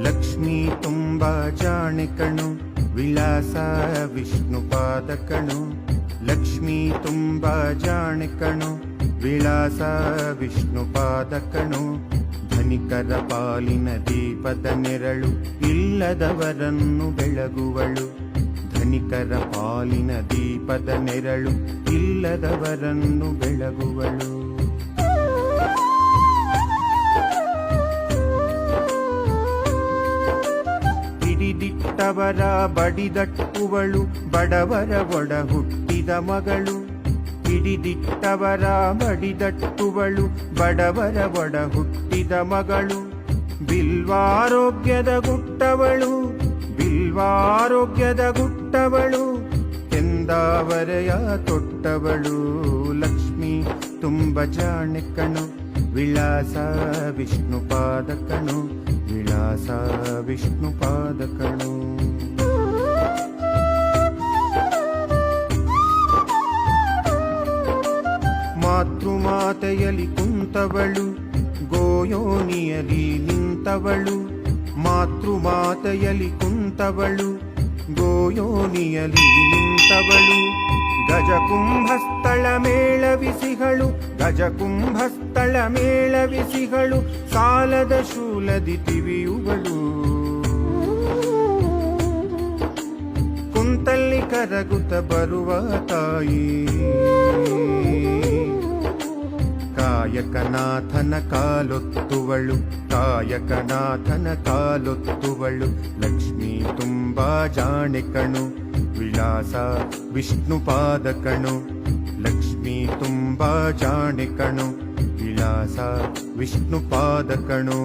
ಲಕ್ಷ್ಮಿ ತುಂಬ ಜಾಣೆ ಕಣು ವಿಳಾಸ ವಿಷ್ಣು ಪಾದ ಕಣು ಲಕ್ಷ್ಮಿ ತುಂಬ ಜಾಣೆ ಕಣು ವಿಳಾಸ ವಿಷ್ಣು ಪಾದ ಕಣು ಧನಿಕರ ಪಾಲಿನ ದೀಪದ ನೆರಳು ಇಲ್ಲದವರನ್ನು ಬೆಳಗುವಳು. ಧನಿಕರ ಪಾಲಿನ ದೀಪದ ನೆರಳು ಇಲ್ಲದವರನ್ನು ಬೆಳಗುವಳು. ಹಿಡಿದಿಟ್ಟವರ ಬಡಿದಟ್ಟುವಳು, ಬಡವರ ಒಡ ಹುಟ್ಟಿದ ಮಗಳು. ಹಿಡಿದಿಟ್ಟವರ ಬಡಿದಟ್ಟುವಳು, ಬಡವರ ಒಡ ಹುಟ್ಟಿದ ಮಗಳು. ಬಿಲ್ವಾರೋಗ್ಯದ ಗುಟ್ಟವಳು ಬಿಲ್ವಾರೋಗ್ಯದ ಗುಟ್ಟವಳು. ಎಂದಾವರೆಯ ತೊಟ್ಟವಳು, ಲಕ್ಷ್ಮಿ ತುಂಬ ಜಾಣೆ ಕಣು ವಿಳಾಸ ವಿಷ್ಣು ಪಾದಕಣು ವಿಳಾಸ ವಿಷ್ಣು ಪಾದ ಕಣು ಮಾತೃಮಾತೆಯಲಿ ಕುಂತವಳು ಗೋಯೋನಿಯಲಿ ನಿಂತವಳು, ಮಾತೃಮಾತೆಯಲ್ಲಿ ಕುಂತವಳು ಗೋಯೋನಿಯಲಿ ನಿಂತವಳು. ಗಜಕುಂಭಸ್ಥಳ ಮೇಳವಿಸಿಗಳು ಗಜಕುಂಭಸ್ಥಳ ಮೇಳವಿಸಿಗಳು ಕಾಲದ ಶೂಲದಿ ತಿವಿಯುವಳು. ಕುಂತಲ್ಲಿ ಕರಗುತ್ತ ಬರುವ ತಾಯಿ. ಕಾಯಕನಾಥನ ಕಾಲೊತ್ತುವಳು ಕಾಯಕನಾಥನ ಕಾಲೊತ್ತುವಳು ಲಕ್ಷ್ಮೀ ತುಂಬಾ ಜಾಣಿಕಣು ವಿಳಾಸ ವಿಷ್ಣು ಪಾದಕಣು ಲಕ್ಷ್ಮೀ ತುಂಬಾ ಜಾಣಿಕಣು ವಿಳಾಸ ವಿಷ್ಣು ಪಾದ ಕಣು